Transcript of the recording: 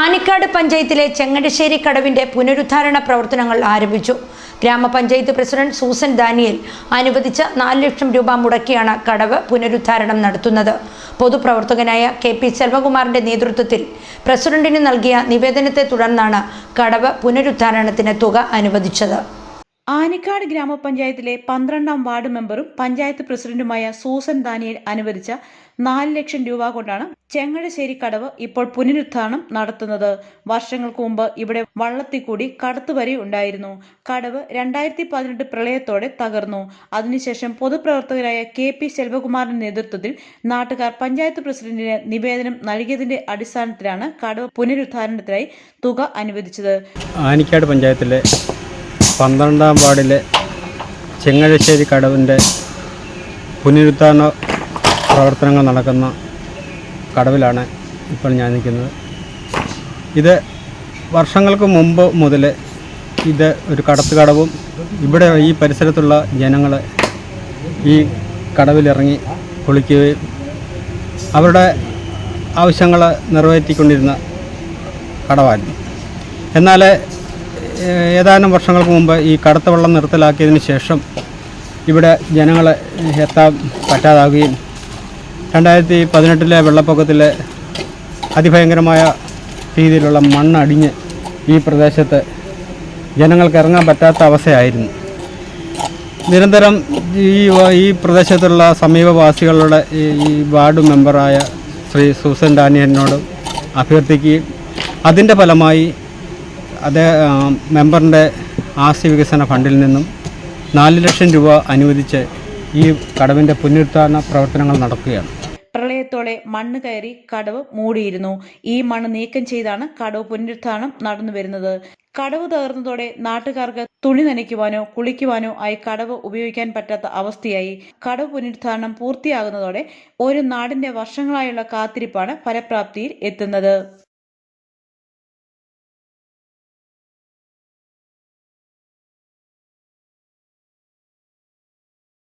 ആനിക്കാട് പഞ്ചായത്തിലെ ചെങ്ങടശ്ശേരി കടവിന്റെ പുനരുദ്ധാരണ പ്രവർത്തനങ്ങൾ ആരംഭിച്ചു. ഗ്രാമപഞ്ചായത്ത് പ്രസിഡന്റ് സൂസൻ ദാനിയൽ അനുവദിച്ച നാല് ലക്ഷം രൂപ മുടക്കിയാണ് കടവ് പുനരുദ്ധാരണം നടത്തുന്നത്. പൊതുപ്രവർത്തകനായ കെ പി സെൽവകുമാറിന്റെ നേതൃത്വത്തിൽ പ്രസിഡന്റിന് നൽകിയ നിവേദനത്തെ തുടർന്നാണ് കടവ് പുനരുദ്ധാരണത്തിന് തുക അനുവദിച്ചത്. ആനിക്കാട് ഗ്രാമപഞ്ചായത്തിലെ പന്ത്രണ്ടാം വാർഡ് മെമ്പറും പഞ്ചായത്ത് പ്രസിഡന്റുമായ സൂസൻ ദാനിയേൽ അനുവദിച്ച നാല് ലക്ഷം രൂപ കൊണ്ടാണ് ചെങ്ങഴശ്ശേരി കടവ് ഇപ്പോൾ പുനരുദ്ധാരണം നടത്തുന്നത്. വർഷങ്ങൾക്ക് മുമ്പ് ഇവിടെ വള്ളത്തിൽ കൂടി കടത്തുവരി ഉണ്ടായിരുന്നു. കടവ് രണ്ടായിരത്തി പതിനെട്ട് പ്രളയത്തോടെ തകർന്നു. അതിനുശേഷം പൊതുപ്രവർത്തകരായ കെ പി സെൽവകുമാറിന്റെ നേതൃത്വത്തിൽ നാട്ടുകാർ പഞ്ചായത്ത് പ്രസിഡന്റിന് നിവേദനം നൽകിയതിന്റെ അടിസ്ഥാനത്തിലാണ് കടവ് പുനരുദ്ധാരണത്തിനായി തുക അനുവദിച്ചത്. ആനിക്കാട് പഞ്ചായത്തിലെ പന്ത്രണ്ടാം വാർഡിലെ ചെങ്ങഴശ്ശേരി കടവിന്റെ പുനരുദ്ധാരണ പ്രവർത്തനങ്ങൾ നടക്കുന്ന കടവിലാണ് ഇപ്പോൾ ഞാൻ നിൽക്കുന്നത്. ഇത് വർഷങ്ങൾക്ക് മുമ്പ് മുതൽ ഇത് ഒരു കടത്ത് കടവും ഇവിടെ ഈ പരിസരത്തുള്ള ജനങ്ങൾ ഈ കടവിലിറങ്ങി കുളിക്കുകയും അവരുടെ ആവശ്യങ്ങൾ നിറവേറ്റിക്കൊണ്ടിരുന്ന കടവായിരുന്നു എന്നാൽ ഏതാനും വർഷങ്ങൾക്ക് മുമ്പ് ഈ കടത്ത വെള്ളം നിർത്തലാക്കിയതിന് ശേഷം ഇവിടെ ജനങ്ങൾ എത്താൻ പറ്റാതാകുകയും രണ്ടായിരത്തി പതിനെട്ടിലെ വെള്ളപ്പൊക്കത്തിൽ അതിഭയങ്കരമായ രീതിയിലുള്ള മണ്ണടിഞ്ഞ് ഈ പ്രദേശത്ത് ജനങ്ങൾക്ക് ഇറങ്ങാൻ പറ്റാത്ത അവസ്ഥയായിരുന്നു. നിരന്തരം ഈ ഈ പ്രദേശത്തുള്ള സമീപവാസികളുടെ ഈ വാർഡ് മെമ്പറായ ശ്രീ സൂസൻ ഡാനിയനോട് അഭ്യർത്ഥിക്കുകയും അതിന്റെ ഫലമായി ആ, മെമ്പറിന്റെ ആസ്തി വികസന ഫണ്ടിൽ നിന്നും നാല് ലക്ഷം രൂപ അനുവദിച്ച് ഈ കടവിന്റെ പുനരുദ്ധാരണ പ്രവർത്തനങ്ങൾ നടക്കുകയാണ്. പ്രളയത്തോടെ മണ്ണ് കയറി കടവ് മൂടിയിരുന്നു. ഈ മണ്ണ് നീക്കം ചെയ്താണ് കടവ് പുനരുദ്ധാരണം നടന്നു വരുന്നത്. കടവ് തകർന്നതോടെ നാട്ടുകാർക്ക് തുണി നനയ്ക്കുവാനോ കുളിക്കുവാനോ ആയി കടവ് ഉപയോഗിക്കാൻ പറ്റാത്ത അവസ്ഥയായി. കടവ് പുനരുദ്ധാരണം പൂർത്തിയാകുന്നതോടെ ഒരു നാടിന്റെ വർഷങ്ങളായുള്ള കാത്തിരിപ്പാണ് ഫലപ്രാപ്തിയിൽ എത്തുന്നത്.